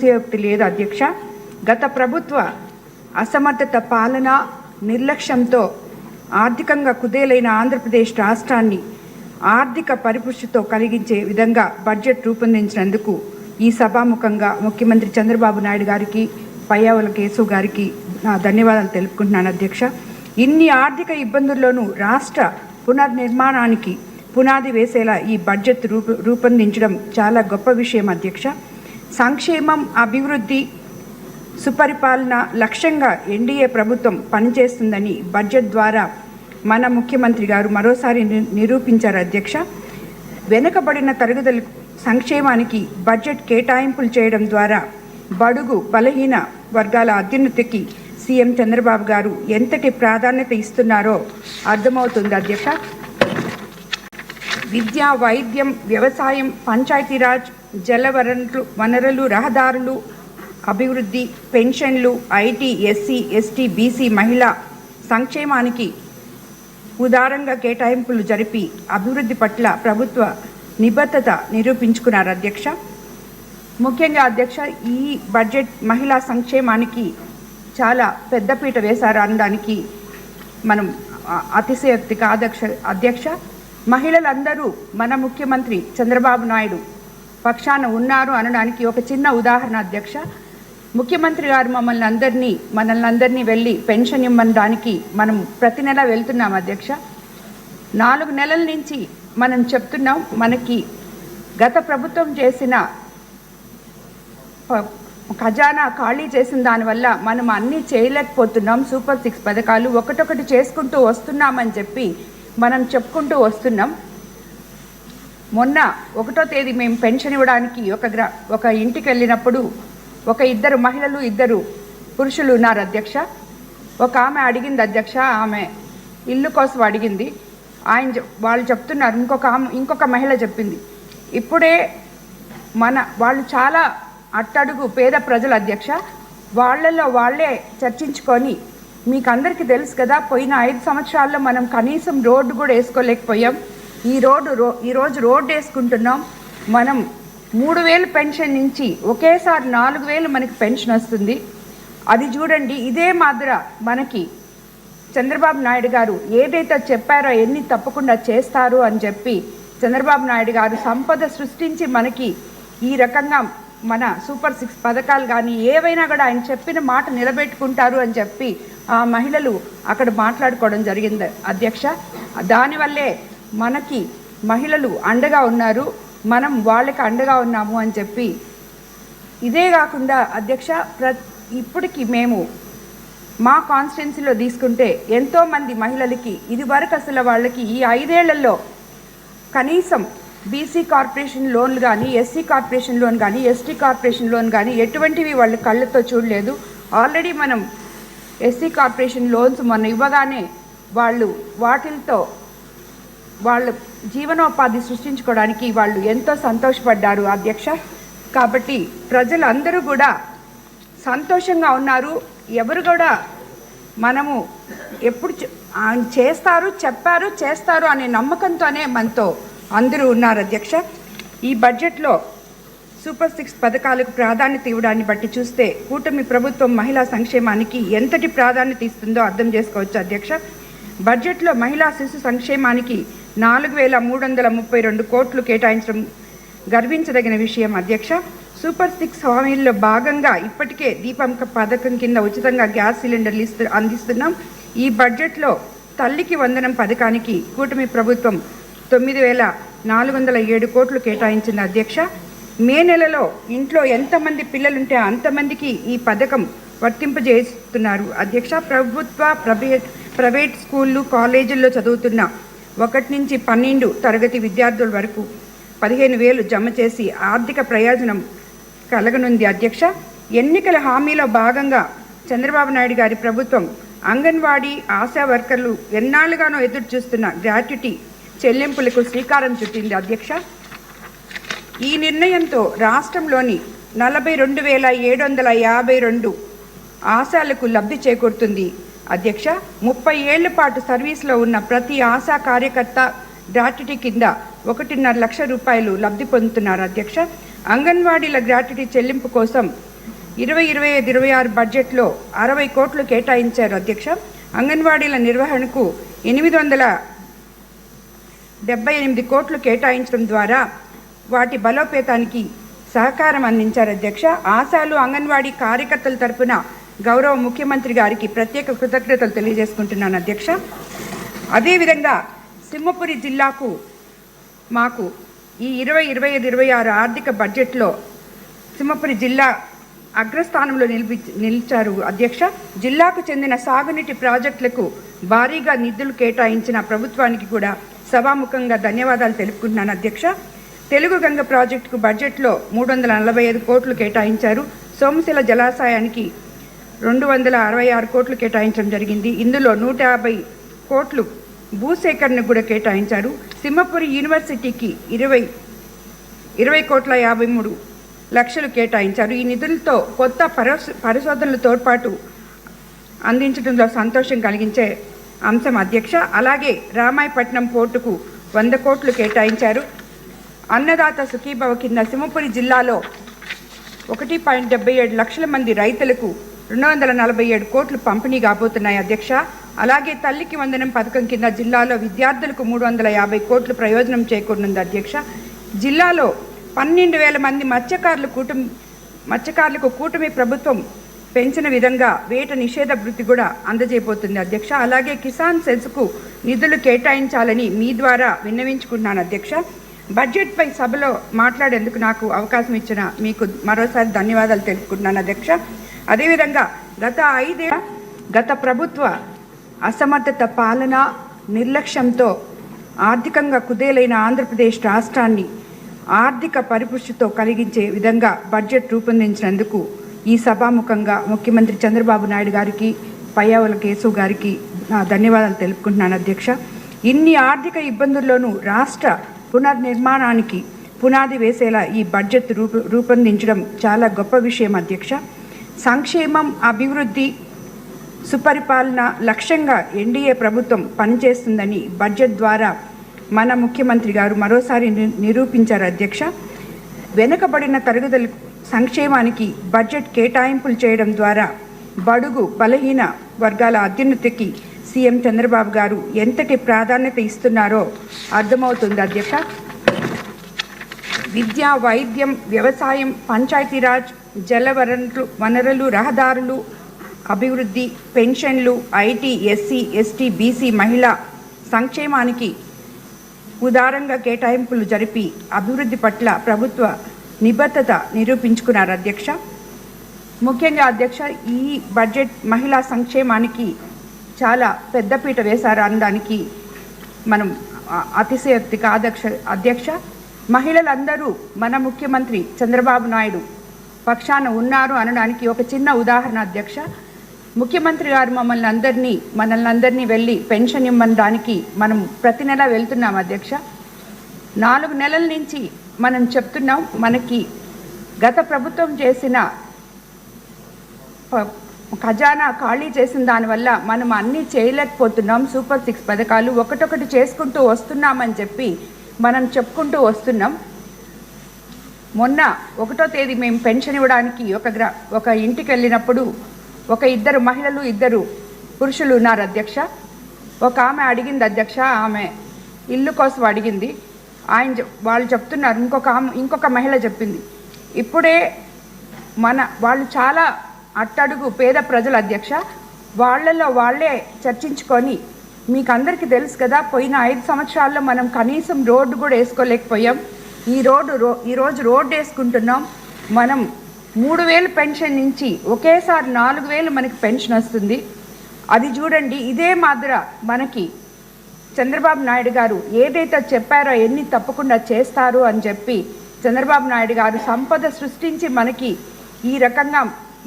అతిశయోక్తి లేదు అధ్యక్ష. గత ప్రభుత్వ అసమర్థత పాలన నిర్లక్ష్యంతో ఆర్థికంగా కుదేలైన ఆంధ్రప్రదేశ్ రాష్ట్రాన్ని ఆర్థిక పరిపుష్టితో కలిగించే విధంగా బడ్జెట్ రూపొందించినందుకు ఈ సభాముఖంగా ముఖ్యమంత్రి చంద్రబాబు నాయుడు గారికి పయ్యావుల కేశవ్ గారికి నా ధన్యవాదాలు తెలుపుకుంటున్నాను అధ్యక్ష. ఇన్ని ఆర్థిక ఇబ్బందుల్లోనూ రాష్ట్ర పునర్నిర్మాణానికి పునాది వేసేలా ఈ బడ్జెట్ రూప రూపొందించడం చాలా గొప్ప విషయం అధ్యక్ష. సంక్షేమం అభివృద్ధి సుపరిపాలన లక్ష్యంగా ఎన్డీఏ ప్రభుత్వం పనిచేస్తుందని బడ్జెట్ ద్వారా మన ముఖ్యమంత్రి గారు మరోసారి ని- నిరూపించారు అధ్యక్ష. వెనుకబడిన తరగతుల సంక్షేమానికి బడ్జెట్ కేటాయింపులు చేయడం ద్వారా బడుగు బలహీన వర్గాల అత్యున్నతికి సీఎం చంద్రబాబు గారు ఎంతటి ప్రాధాన్యత ఇస్తున్నారో అర్థమవుతుంది అధ్యక్ష. విద్య వైద్యం వ్యవసాయం పంచాయతీరాజ్ జల వనరులు వనరులు రహదారులు అభివృద్ధి పెన్షన్లు ఐటీ ఎస్సీ ఎస్టీ బీసీ మహిళా సంక్షేమానికి ఉదారంగా కేటాయింపులు జరిపి అభివృద్ధి పట్ల ప్రభుత్వ నిబద్ధత నిరూపించుకున్నారు అధ్యక్ష. ముఖ్యంగా అధ్యక్ష ఈ బడ్జెట్ మహిళా సంక్షేమానికి చాలా పెద్దపీట వేశారు అనడానికి మనం ఆ- అతిశయోక్తి కాదక్ష అధ్యక్ష. మహిళలందరూ మన ముఖ్యమంత్రి చంద్రబాబు నాయుడు పక్షాన ఉన్నారు అనడానికి ఒక చిన్న ఉదాహరణ అధ్యక్ష. ముఖ్యమంత్రి గారు మమ్మల్ని అందరినీ మనల్ని అందరినీ వెళ్ళి పెన్షన్ ఇవ్వడానికి మనం ప్రతి నెల వెళ్తున్నాం అధ్యక్ష. నాలుగు నెలల నుంచి మనం చెప్తున్నాం మనకి గత ప్రభుత్వం చేసిన ఖజానా ఖాళీ చేసిన దానివల్ల మనం అన్నీ చేయలేకపోతున్నాం. సూపర్ సిక్స్ పథకాలు ఒకటొకటి చేసుకుంటూ వస్తున్నామని చెప్పి మనం చెప్పుకుంటూ వస్తున్నాం. మొన్న ఒకటో తేదీ మేము పెన్షన్ ఇవ్వడానికి ఒక గ్రా ఒక ఇంటికి వెళ్ళినప్పుడు ఒక ఇద్దరు మహిళలు ఇద్దరు పురుషులు ఉన్నారు అధ్యక్ష. ఒక ఆమె అడిగింది అధ్యక్ష ఆమె ఇల్లు కోసం అడిగింది. ఆయన వాళ్ళు చెప్తున్నారు ఇంకొక ఆమె ఇంకొక మహిళ చెప్పింది. ఇప్పుడే మన వాళ్ళు చాలా అట్టడుగు పేద ప్రజల అధ్యక్ష. వాళ్ళలో వాళ్ళే చర్చించుకొని మీకు అందరికీ తెలుసు కదా పోయిన ఐదు సంవత్సరాల్లో మనం కనీసం రోడ్డు కూడా వేసుకోలేకపోయాం. ఈ రోడ్డు రో ఈరోజు రోడ్డు వేసుకుంటున్నాం. మనం మూడు వేలు పెన్షన్ నుంచి ఒకేసారి నాలుగు వేలు మనకి పెన్షన్ వస్తుంది. అది చూడండి ఇదే మాదిర మనకి చంద్రబాబు నాయుడు గారు ఏదైతే చెప్పారో ఎన్ని తప్పకుండా చేస్తారు అని చెప్పి చంద్రబాబు నాయుడు గారు సంపద సృష్టించి మనకి ఈ రకంగా మన సూపర్ సిక్స్ పథకాలు కానీ ఏవైనా కూడా ఆయన చెప్పిన మాట నిలబెట్టుకుంటారు అని చెప్పి ఆ మహిళలు అక్కడ మాట్లాడుకోవడం జరిగింది. అధ్యక్ష దానివల్లే మనకి మహిళలు అండగా ఉన్నారు. మనం వాళ్ళకి అండగా ఉన్నాము అని చెప్పి. ఇదే కాకుండా అధ్యక్ష ప్ర ఇప్పటికి మేము మా కాన్స్టిట్యున్సీలో తీసుకుంటే ఎంతోమంది మహిళలకి ఇదివరకు అసలు వాళ్ళకి ఈ ఐదేళ్ళలో కనీసం బీసీ కార్పొరేషన్ లోన్లు కానీ ఎస్సీ కార్పొరేషన్ లోన్ కానీ ఎస్టీ కార్పొరేషన్ లోన్ కానీ ఎటువంటివి వాళ్ళు కళ్ళతో చూడలేదు. ఆల్రెడీ మనం ఎస్సీ కార్పొరేషన్ లోన్స్ మొన్న ఇవ్వగానే వాళ్ళు వాటితో వాళ్ళ జీవనోపాధి సృష్టించుకోవడానికి వాళ్ళు ఎంతో సంతోషపడ్డారు అధ్యక్ష. కాబట్టి ప్రజలందరూ కూడా సంతోషంగా ఉన్నారు. ఎవరు కూడా మనము ఎప్పుడు ఆయన చేస్తారు చెప్పారు చేస్తారు అనే నమ్మకంతోనే మనతో అందరూ ఉన్నారు అధ్యక్ష. ఈ బడ్జెట్లో సూపర్ సిక్స్ పథకాలకు ప్రాధాన్యత ఇవ్వడాన్ని బట్టి చూస్తే కూటమి ప్రభుత్వం మహిళా సంక్షేమానికి ఎంతటి ప్రాధాన్యత ఇస్తుందో అర్థం చేసుకోవచ్చు అధ్యక్ష. బడ్జెట్లో మహిళా శిశు సంక్షేమానికి నాలుగు వేల మూడు వందల ముప్పై రెండు కోట్లు కేటాయించడం గర్వించదగిన విషయం అధ్యక్ష. సూపర్ సిక్స్ హామీల్లో భాగంగా ఇప్పటికే దీపం పథకం కింద ఉచితంగా గ్యాస్ సిలిండర్లు ఇస్తు అందిస్తున్నాం. ఈ బడ్జెట్లో తల్లికి వందనం పథకానికి కూటమి ప్రభుత్వం తొమ్మిది వేల నాలుగు వందల ఏడు కోట్లు కేటాయించింది అధ్యక్ష. మే నెలలో ఇంట్లో ఎంతమంది పిల్లలుంటే అంతమందికి ఈ పథకం వర్తింపజేస్తున్నారు. అధ్యక్ష ప్రభుత్వ ప్రైవేట్ ప్రైవేట్ స్కూళ్ళు కాలేజీల్లో చదువుతున్న ఒకటి నుంచి పన్నెండు తరగతి విద్యార్థుల వరకు పదిహేను వేలు జమ చేసి ఆర్థిక ప్రయోజనం కలగనుంది. అధ్యక్ష ఎన్నికల హామీలో భాగంగా చంద్రబాబు నాయుడు గారి ప్రభుత్వం అంగన్వాడీ ఆశా వర్కర్లు ఎన్నాళ్ళుగానో ఎదురు చూస్తున్న గ్రాట్యుటీ చెల్లింపులకు శ్రీకారం చుట్టింది. అధ్యక్ష ఈ నిర్ణయంతో రాష్ట్రంలోని నలభై రెండు వేల ఏడు వందల యాభై రెండు ఆశాలకు లబ్ధి చేకూరుతుంది. అధ్యక్ష ముప్పై ఏళ్ళ పాటు సర్వీస్లో ఉన్న ప్రతి ఆశా కార్యకర్త గ్రాట్యుటీ కింద ఒకటిన్నర లక్ష రూపాయలు లబ్ధి పొందుతున్నారు. అధ్యక్ష అంగన్వాడీల గ్రాట్యుటీ చెల్లింపు కోసం ఇరవై ఇరవై ఐదు ఇరవై ఆరు బడ్జెట్లో అరవై కోట్లు కేటాయించారు. అధ్యక్ష అంగన్వాడీల నిర్వహణకు ఎనిమిది వందల డెబ్బై ఎనిమిది కోట్లు కేటాయించడం ద్వారా వాటి బలోపేతానికి సహకారం అందించారు అధ్యక్ష. ఆశాలు అంగన్వాడీ కార్యకర్తల తరపున గౌరవ ముఖ్యమంత్రి గారికి ప్రత్యేక కృతజ్ఞతలు తెలియజేసుకుంటున్నాను అధ్యక్ష. అదేవిధంగా సింహపురి జిల్లాకు మాకు ఈ ఇరవై ఇరవై ఐదు ఇరవై ఆరు ఆర్థిక బడ్జెట్లో సింహపురి జిల్లా అగ్రస్థానంలో నిలిపి నిలిచారు అధ్యక్ష. జిల్లాకు చెందిన సాగునీటి ప్రాజెక్టులకు భారీగా నిధులు కేటాయించిన ప్రభుత్వానికి కూడా సభాముఖంగా ధన్యవాదాలు తెలుపుకుంటున్నాను అధ్యక్ష. తెలుగు గంగ ప్రాజెక్టుకు బడ్జెట్లో మూడు వందల నలభై ఐదు కోట్లు కేటాయించారు. సోమశిల జలాశయానికి రెండు వందల అరవై ఆరు కోట్లు కేటాయించడం జరిగింది. ఇందులో నూట యాభై కోట్లు భూసేకరణకు కూడా కేటాయించారు. సింహపురి యూనివర్సిటీకి ఇరవై ఇరవై కోట్ల యాభై మూడు లక్షలు కేటాయించారు. ఈ నిధులతో కొత్త పరిశ పరిశోధనల తోడ్పాటు అందించడంలో సంతోషం కలిగించే అంశం అధ్యక్ష. అలాగే రామాయపట్నం పోర్టుకు వంద కోట్లు కేటాయించారు. అన్నదాత సుఖీభవ కింద సింహపురి జిల్లాలో ఒకటి పాయింట్ డెబ్బై ఏడు లక్షల మంది రైతులకు రెండు వందల నలభై ఏడు కోట్లు పంపిణీ కాబోతున్నాయి అధ్యక్ష. అలాగే తల్లికి వందనం పథకం కింద జిల్లాలో విద్యార్థులకు మూడు వందల యాభై కోట్లు ప్రయోజనం చేకూరనుంది అధ్యక్ష. జిల్లాలో పన్నెండు వేల మంది మత్స్యకారులు కూటమి మత్స్యకారులకు కూటమి ప్రభుత్వం పెంచిన విధంగా వేట నిషేధ వృత్తి కూడా అందజేయబోతుంది అధ్యక్ష. అలాగే కిసాన్ సెల్స్కు నిధులు కేటాయించాలని మీ ద్వారా విన్నవించుకుంటున్నాను అధ్యక్ష. బడ్జెట్పై సభలో మాట్లాడేందుకు నాకు అవకాశం ఇచ్చిన మీకు మరోసారి ధన్యవాదాలు తెలుపుకుంటున్నాను అధ్యక్ష. అదేవిధంగా గత ఐదే గత ప్రభుత్వ అసమర్థత పాలన నిర్లక్ష్యంతో ఆర్థికంగా కుదేలైన ఆంధ్రప్రదేశ్ రాష్ట్రాన్ని ఆర్థిక పరిపుష్టితో కలిగించే విధంగా బడ్జెట్ రూపొందించినందుకు ఈ సభాముఖంగా ముఖ్యమంత్రి చంద్రబాబు నాయుడు గారికి పయ్యావుల కేశవ్ గారికి నా ధన్యవాదాలు తెలుపుకుంటున్నాను అధ్యక్ష. ఇన్ని ఆర్థిక ఇబ్బందుల్లోనూ రాష్ట్ర పునర్నిర్మాణానికి పునాది వేసేలా ఈ బడ్జెట్ రూప రూపొందించడం చాలా గొప్ప విషయం అధ్యక్ష. సంక్షేమం అభివృద్ధి సుపరిపాలన లక్ష్యంగా ఎన్డీఏ ప్రభుత్వం పనిచేస్తుందని బడ్జెట్ ద్వారా మన ముఖ్యమంత్రి గారు మరోసారి ని- నిరూపించారు అధ్యక్ష. వెనుకబడిన తరగతుల సంక్షేమానికి బడ్జెట్ కేటాయింపులు చేయడం ద్వారా బడుగు బలహీన వర్గాల అత్యున్నతికి సీఎం చంద్రబాబు గారు ఎంతటి ప్రాధాన్యత ఇస్తున్నారో అర్థమవుతుంది అధ్యక్ష. విద్య వైద్యం వ్యవసాయం పంచాయతీరాజ్ జల వనరులు వనరులు రహదారులు అభివృద్ధి పెన్షన్లు ఐటీ ఎస్సీ ఎస్టీ బీసీ మహిళా సంక్షేమానికి ఉదారంగా కేటాయింపులు జరిపి అభివృద్ధి పట్ల ప్రభుత్వ నిబద్ధత నిరూపించుకున్నారు అధ్యక్ష. ముఖ్యంగా అధ్యక్ష ఈ బడ్జెట్ మహిళా సంక్షేమానికి చాలా పెద్దపీట వేశారు అనడానికి మనం అతిశయోక్తిగా అతిశయోక్తి అధ్యక్ష. మహిళలందరూ మన ముఖ్యమంత్రి చంద్రబాబు నాయుడు పక్షాన ఉన్నారు అనడానికి ఒక చిన్న ఉదాహరణ అధ్యక్ష. ముఖ్యమంత్రి గారు మమ్మల్ని అందరినీ మనల్ని అందరినీ వెళ్ళి పెన్షన్ ఇమ్మనడానికి మనం ప్రతి నెల వెళ్తున్నాం అధ్యక్ష. నాలుగు నెలల నుంచి మనం చెప్తున్నాం మనకి గత ప్రభుత్వం చేసిన ప- ఖజానా ఖాళీ చేసిన దానివల్ల మనం అన్నీ చేయలేకపోతున్నాం. సూపర్ సిక్స్ పథకాలు ఒకటొకటి చేసుకుంటూ వస్తున్నామని చెప్పి మనం చెప్పుకుంటూ వస్తున్నాం. మొన్న ఒకటో తేదీ మేము పెన్షన్ ఇవ్వడానికి ఒక గ్రా ఒక ఇంటికి వెళ్ళినప్పుడు ఒక ఇద్దరు మహిళలు ఇద్దరు పురుషులు ఉన్నారు అధ్యక్ష. ఒక ఆమె అడిగింది అధ్యక్ష ఆమె ఇల్లు కోసం అడిగింది. ఆయన వాళ్ళు చెప్తున్నారు ఇంకొక ఆమె ఇంకొక మహిళ చెప్పింది. ఇప్పుడే మన వాళ్ళు చాలా అట్టడుగు పేద ప్రజల అధ్యక్ష. వాళ్ళల్లో వాళ్ళే చర్చించుకొని మీకు అందరికీ తెలుసు కదా పోయిన ఐదు సంవత్సరాల్లో మనం కనీసం రోడ్డు కూడా వేసుకోలేకపోయాం. ఈ రోడ్డు రో ఈరోజు రోడ్డు వేసుకుంటున్నాం. మనం మూడు వేలు పెన్షన్ నుంచి ఒకేసారి నాలుగు వేలు మనకి పెన్షన్ వస్తుంది. అది చూడండి ఇదే మాదిర మనకి చంద్రబాబు నాయుడు గారు ఏదైతే చెప్పారో ఎన్ని తప్పకుండా చేస్తారు అని చెప్పి చంద్రబాబు నాయుడు గారు సంపద సృష్టించి మనకి ఈ రకంగా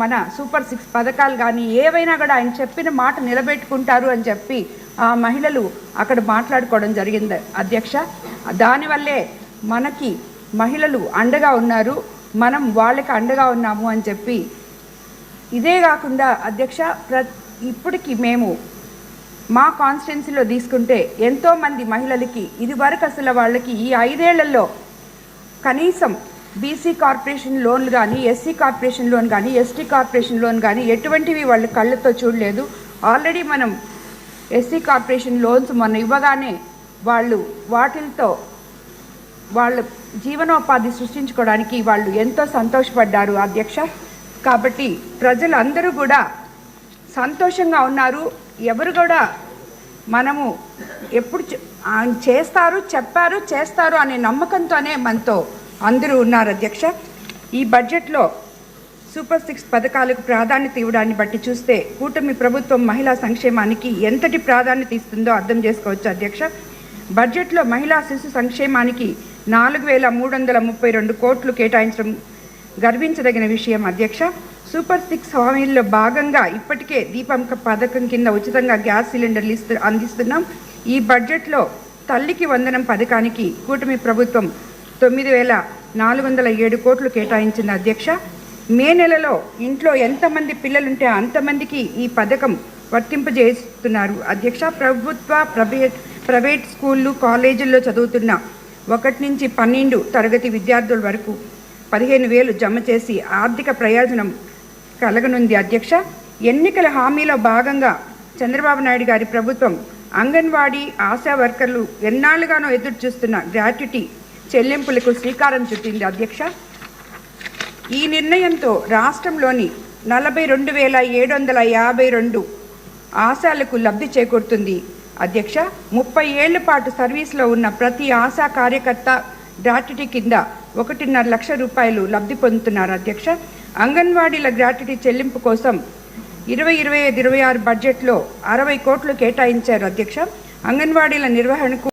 మన సూపర్ సిక్స్ పథకాలు కానీ ఏవైనా కూడా ఆయన చెప్పిన మాట నిలబెట్టుకుంటారు అని చెప్పి ఆ మహిళలు అక్కడ మాట్లాడుకోవడం జరిగింది. అధ్యక్ష దానివల్లే మనకి మహిళలు అండగా ఉన్నారు. మనం వాళ్ళకి అండగా ఉన్నాము అని చెప్పి. ఇదే కాకుండా అధ్యక్ష ప్ర ఇప్పటికి మేము మా కాన్స్టిట్యున్సీలో తీసుకుంటే ఎంతోమంది మహిళలకి ఇది వరకు అసలు వాళ్ళకి ఈ ఐదేళ్ళలో కనీసం బీసీ కార్పొరేషన్ లోన్లు కానీ ఎస్సీ కార్పొరేషన్ లోన్ కానీ ఎస్టీ కార్పొరేషన్ లోన్ కానీ ఎటువంటివి వాళ్ళు కళ్ళతో చూడలేదు. ఆల్రెడీ మనం ఎస్సీ కార్పొరేషన్ లోన్స్ మొన్న ఇవ్వగానే వాళ్ళు వాటిలతో వాళ్ళ జీవనోపాధి సృష్టించుకోవడానికి వాళ్ళు ఎంతో సంతోషపడ్డారు అధ్యక్ష. కాబట్టి ప్రజలందరూ కూడా సంతోషంగా ఉన్నారు. ఎవరు కూడా మనము ఎప్పుడు చేస్తారు చెప్పారు చేస్తారు అనే నమ్మకంతోనే మనతో అందరూ ఉన్నారు అధ్యక్ష. ఈ బడ్జెట్లో సూపర్ సిక్స్ పథకాలకు ప్రాధాన్యత ఇవ్వడాన్ని బట్టి చూస్తే కూటమి ప్రభుత్వం మహిళా సంక్షేమానికి ఎంతటి ప్రాధాన్యత ఇస్తుందో అర్థం చేసుకోవచ్చు అధ్యక్ష. బడ్జెట్లో మహిళా శిశు సంక్షేమానికి నాలుగు వేల మూడు వందల ముప్పై రెండు కోట్లు కేటాయించడం గర్వించదగిన విషయం అధ్యక్ష. సూపర్ సిక్స్ హామీల్లో భాగంగా ఇప్పటికే దీపం పథకం కింద ఉచితంగా గ్యాస్ సిలిండర్లు ఇస్తూ అందిస్తున్నాం. ఈ బడ్జెట్లో తల్లికి వందనం పథకానికి కూటమి ప్రభుత్వం తొమ్మిది వేల నాలుగు వందల ఏడు కోట్లు కేటాయించింది అధ్యక్ష. మే నెలలో ఇంట్లో ఎంతమంది పిల్లలుంటే అంతమందికి ఈ పథకం వర్తింపజేస్తున్నారు. అధ్యక్ష ప్రభుత్వ ప్రైవేట్ ప్రైవేట్ స్కూళ్ళు కాలేజీల్లో చదువుతున్న ఒకటి నుంచి పన్నెండు తరగతి విద్యార్థుల వరకు పదిహేను వేలు జమ చేసి ఆర్థిక ప్రయోజనం కలగనుంది అధ్యక్ష. ఎన్నికల హామీలో భాగంగా చంద్రబాబు నాయుడు గారి ప్రభుత్వం అంగన్వాడీ ఆశా వర్కర్లు ఎన్నాళ్ళుగానో ఎదురు చూస్తున్న గ్రాట్యుటీ చెల్లింపులకు శ్రీకారం చుట్టింది అధ్యక్ష. ఈ నిర్ణయంతో రాష్ట్రంలోని నలభై రెండు వేల ఏడు వందల యాభై రెండు ఆశాలకు లబ్ధి చేకూరుతుంది. అధ్యక్ష ముప్పై ఏళ్ళ పాటు సర్వీస్లో ఉన్న ప్రతి ఆశా కార్యకర్త గ్రాట్యుటీ కింద ఒకటిన్నర లక్ష రూపాయలు లబ్ధి పొందుతున్నారు అధ్యక్ష. అంగన్వాడీల గ్రాట్యుటీ చెల్లింపు కోసం ఇరవై ఇరవై ఐదు ఇరవై ఆరు బడ్జెట్లో అరవై కోట్లు కేటాయించారు అధ్యక్ష. అంగన్వాడీల నిర్వహణకు